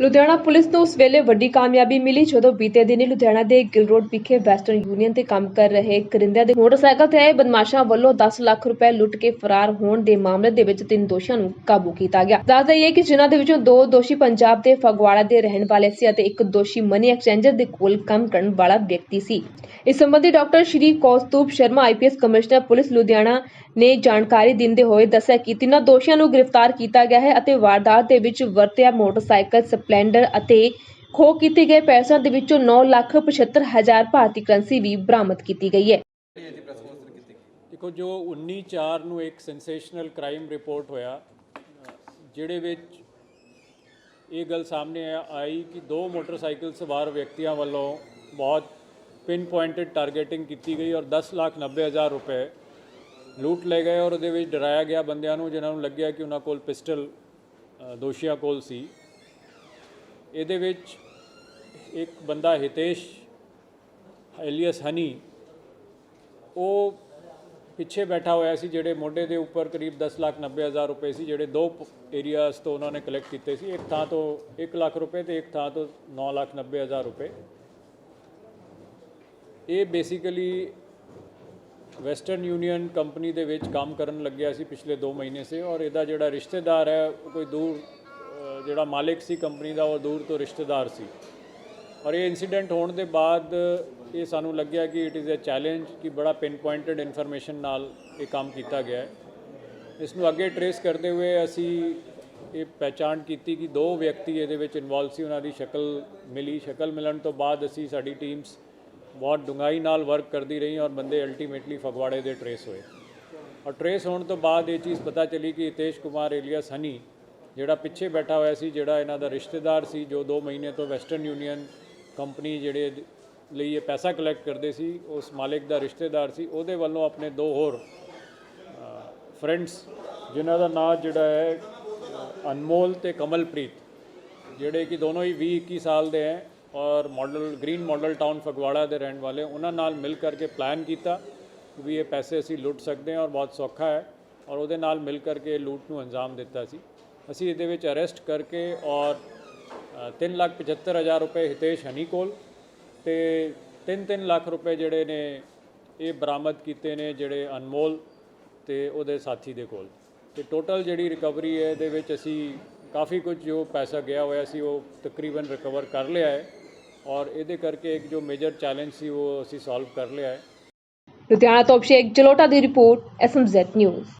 Ludhiana police ਨੂੰ ਉਸ ਵੇਲੇ ਵੱਡੀ ਕਾਮਯਾਬੀ ਮਿਲੀ ਜਦੋਂ ਬੀਤੇ ਦਿਨੀ ਲੁਧਿਆਣਾ ਦੇ ਗਿਲ ਰੋਡ ਵਿਖੇ ਵੈਸਟਰਨ ਯੂਨੀਅਨ ਤੇ ਕੰਮ ਕਰ ਰਹੇ ਕਰਿੰਦਿਆਂ ਦੇ ਮੋਟਰਸਾਈਕਲ ਤੇ ਆਏ ਬਦਮਾਸ਼ਾਂ ਵੱਲੋਂ 10 ਲੱਖ ਰੁਪਏ ਲੁੱਟ ਕੇ ਫਰਾਰ ਹੋਣ ਦੇ ਮਾਮਲੇ ਦੇ ਵਿੱਚ ਤਿੰਨ ਦੋਸ਼ੀਆਂ ਨੂੰ ਕਾਬੂ ਕੀਤਾ ਗਿਆ। ਦੱਸ ਦਈਏ ਕਿ ਜਿਨ੍ਹਾਂ ਦੇ ਵਿੱਚੋਂ ਦੋ ਦੋਸ਼ੀ ਪੰਜਾਬ ਦੇ ਫਗਵਾੜਾ ਦੇ ਰਹਿਣ ਵਾਲੇ ਸੀ ਅਤੇ ਇੱਕ ਦੋਸ਼ੀ ਮਨੀ ਐਕਸਚੇਂਜਰ ਦੇ ਕੋਲ ਕੰਮ ਕਰਨ ਵਾਲਾ ਵਿਅਕਤੀ ਸੀ। ਇਸ ਸੰਬੰਧੀ doctor Shri Kaustubh Sharma IPS commissioner, police Ludhiana ਨੇ ਜਾਣਕਾਰੀ ਦਿੰਦੇ ਹੋਏ ਦੱਸਿਆ ਕਿ ਤਿੰਨਾਂ ਦੋਸ਼ੀਆਂ ਨੂੰ ਗ੍ਰਿਫਤਾਰ ਕੀਤਾ ਗਿਆ ਹੈ ਅਤੇ ਵਾਰਦਾਤ ਦੇ ਵਿੱਚ ਵਰਤਿਆ ਮੋਟਰਸਾਈਕਲ ਸਪਲੈਂਡਰ ਅਤੇ ਖੋਹ ਕੀਤੇ ਗਏ ਪੈਸਿਆਂ ਦੇ ਵਿੱਚੋਂ 9 ਲੱਖ 75 ਹਜ਼ਾਰ ਭਾਰਤੀ ਕਰੰਸੀ ਵੀ ਬਰਾਮਦ ਕੀਤੀ ਗਈ ਹੈ। ਦੇਖੋ ਜੋ 19/4 ਨੂੰ ਇੱਕ ਸੈਂਸੇਸ਼ਨਲ ਕ੍ਰਾਈਮ ਰਿਪੋਰਟ ਹੋਇਆ ਅ, ਜਿਹੜੇ ਵਿੱਚ ਇਹ ਗੱਲ ਸਾਹਮਣੇ ਆਈ ਕਿ ਦੋ ਮੋਟਰਸਾਈਕਲ ਸਵਾਰ ਵਿਅਕਤੀਆਂ ਵੱਲੋਂ ਬਹੁਤ ਪਿਨ ਪੁਆਇੰਟਡ ਟਾਰਗੇਟਿੰਗ ਕੀਤੀ ਗਈ ਔਰ 10 ਲੱਖ 90 ਹਜ਼ਾਰ ਰੁਪਏ ਲੂਟ ਲਏ ਗਏ ਔਰ ਉਹਦੇ ਵਿੱਚ ਡਰਾਇਆ ਗਿਆ ਬੰਦਿਆਂ ਨੂੰ ਜਿਨ੍ਹਾਂ ਨੂੰ ਲੱਗਿਆ ਕਿ ਉਹਨਾਂ ਕੋਲ ਪਿਸਟਲ ਦੋਸ਼ੀਆਂ ਕੋਲ ਸੀ। ਇਹਦੇ ਵਿੱਚ ਇੱਕ ਬੰਦਾ ਹਿਤੇਸ਼ ਐਲੀਅਸ ਹਨੀ, ਉਹ ਪਿੱਛੇ ਬੈਠਾ ਹੋਇਆ ਸੀ ਜਿਹੜੇ ਮੋਢੇ ਦੇ ਉੱਪਰ ਕਰੀਬ 10 ਲੱਖ 90 ਹਜ਼ਾਰ ਰੁਪਏ ਸੀ, ਜਿਹੜੇ ਦੋ ਏਰੀਆਸ ਤੋਂ ਉਹਨਾਂ ਨੇ ਕਲੈਕਟ ਕੀਤੇ ਸੀ, ਇੱਕ ਥਾਂ ਤੋਂ 1 ਲੱਖ ਰੁਪਏ ਤੇ ਇੱਕ ਥਾਂ ਤੋਂ 9 ਲੱਖ 90 ਹਜ਼ਾਰ ਰੁਪਏ। ਇਹ ਬੇਸਿਕਲੀ ਵੈਸਟਰਨ ਯੂਨੀਅਨ ਕੰਪਨੀ ਦੇ ਵਿੱਚ ਕੰਮ ਕਰਨ ਲੱਗਿਆ ਸੀ ਪਿਛਲੇ 2 ਮਹੀਨੇ ਸੇ ਔਰ ਇਹਦਾ ਜਿਹੜਾ ਰਿਸ਼ਤੇਦਾਰ ਹੈ, ਉਹ ਕੋਈ ਦੂਰ ਜਿਹੜਾ ਮਾਲਿਕ ਸੀ ਕੰਪਨੀ ਦਾ, ਉਹ ਦੂਰ ਤੋਂ ਰਿਸ਼ਤੇਦਾਰ ਸੀ। ਔਰ ਇਹ ਇਨਸੀਡੈਂਟ ਹੋਣ ਦੇ ਬਾਅਦ ਇਹ ਸਾਨੂੰ ਲੱਗਿਆ ਕਿ ਇਟ ਇਜ਼ ਅ ਚੈਲੰਜ ਕਿ ਬੜਾ ਪਿਨ ਪੁਆਇੰਟਡ ਇਨਫੋਰਮੇਸ਼ਨ ਨਾਲ ਇਹ ਕੰਮ ਕੀਤਾ ਗਿਆ ਹੈ। ਇਸ ਨੂੰ ਅੱਗੇ ਟਰੇਸ ਕਰਦੇ ਹੋਏ ਅਸੀਂ ਇਹ ਪਹਿਚਾਣ ਕੀਤੀ ਕਿ ਦੋ ਵਿਅਕਤੀ ਇਹਦੇ ਵਿੱਚ ਇਨਵੋਲਵ ਸੀ, ਉਹਨਾਂ ਦੀ ਸ਼ਕਲ ਮਿਲੀ। ਸ਼ਕਲ ਮਿਲਣ ਤੋਂ ਬਾਅਦ ਅਸੀਂ ਸਾਡੀ ਟੀਮਸ ਬਹੁਤ ਡੂੰਘਾਈ ਨਾਲ ਵਰਕ ਕਰਦੀ ਰਹੀ ਔਰ ਬੰਦੇ ਅਲਟੀਮੇਟਲੀ ਫਗਵਾੜੇ ਦੇ ਟਰੇਸ ਹੋਏ। ਔਰ ਟਰੇਸ ਹੋਣ ਤੋਂ ਬਾਅਦ ਇਹ ਚੀਜ਼ ਪਤਾ ਚਲੀ ਕਿ ਹਿਤੇਸ਼ ਕੁਮਾਰ ਏਲੀਆ ਸਨੀ ਜਿਹੜਾ ਪਿੱਛੇ ਬੈਠਾ ਹੋਇਆ ਸੀ, ਜਿਹੜਾ ਇਹਨਾਂ ਦਾ ਰਿਸ਼ਤੇਦਾਰ ਸੀ, ਜੋ 2 ਮਹੀਨੇ ਤੋਂ ਵੈਸਟਰਨ ਯੂਨੀਅਨ ਕੰਪਨੀ ਜਿਹੜੇ ਲਈ ਇਹ ਪੈਸਾ ਕਲੈਕਟ ਕਰਦੇ ਸੀ, ਉਸ ਮਾਲਿਕ ਦਾ ਰਿਸ਼ਤੇਦਾਰ ਸੀ, ਉਹਦੇ ਵੱਲੋਂ ਆਪਣੇ ਦੋ ਹੋਰ ਫਰੈਂਡਸ ਜਿਨ੍ਹਾਂ ਦਾ ਨਾਮ ਜਿਹੜਾ ਹੈ ਅਨਮੋਲ ਤੇ ਕਮਲਪ੍ਰੀਤ, ਜਿਹੜੇ ਕਿ ਦੋਨੋਂ ਹੀ 20 21 ਸਾਲ ਦੇ ਹੈ ਔਰ model green model town Phagwara ਦੇ ਰਹਿਣ ਵਾਲੇ, ਉਹਨਾਂ ਨਾਲ ਮਿਲ ਕਰਕੇ ਪਲਾਨ ਕੀਤਾ ਵੀ ਇਹ ਪੈਸੇ ਅਸੀਂ ਲੁੱਟ ਸਕਦੇ ਹਾਂ ਔਰ ਬਹੁਤ ਸੌਖਾ ਹੈ ਔਰ ਉਹਦੇ ਨਾਲ ਮਿਲ ਕਰਕੇ ਇਹ ਲੂਟ ਨੂੰ ਅੰਜਾਮ ਦਿੱਤਾ ਸੀ। ਅਸੀਂ ਇਹਦੇ ਵਿੱਚ ਅਰੈਸਟ ਕਰਕੇ ਔਰ ਤਿੰਨ ਲੱਖ ਪਝੱਤਰ ਹਜ਼ਾਰ ਰੁਪਏ ਹਿਤੇਸ਼ ਹਨੀ ਕੋਲ ਤੇ 3-3 ਲੱਖ ਰੁਪਏ ਜਿਹੜੇ ਨੇ ਇਹ ਬਰਾਮਦ ਕੀਤੇ ਨੇ ਜਿਹੜੇ ਅਨਮੋਲ ਤੇ ਉਹਦੇ ਸਾਥੀ ਦੇ ਕੋਲ। ਤੇ ਟੋਟਲ ਜਿਹੜੀ ਰਿਕਵਰੀ ਹੈ ਇਹਦੇ ਵਿੱਚ ਅਸੀਂ ਕਾਫੀ ਕੁਝ ਜੋ ਪੈਸਾ ਗਿਆ ਹੋਇਆ ਸੀ ਉਹ ਤਕਰੀਬਨ ਰਿਕਵਰ ਕਰ ਲਿਆ ਹੈ ਔਰ ਇਹਦੇ ਕਰਕੇ ਇੱਕ ਜੋ ਮੇਜਰ ਚੈਲੰਜ ਸੀ ਉਹ ਅਸੀਂ ਸੋਲਵ ਕਰ ਲਿਆ ਹੈ। ਲੁਧਿਆਣਾ ਤੋਂ ਅਭਿਸ਼ੇਕ ਜਲੋਟਾ ਦੀ ਰਿਪੋਰਟ ਐਸਐਮਜ਼ੈਡ ਨਿਊਜ਼।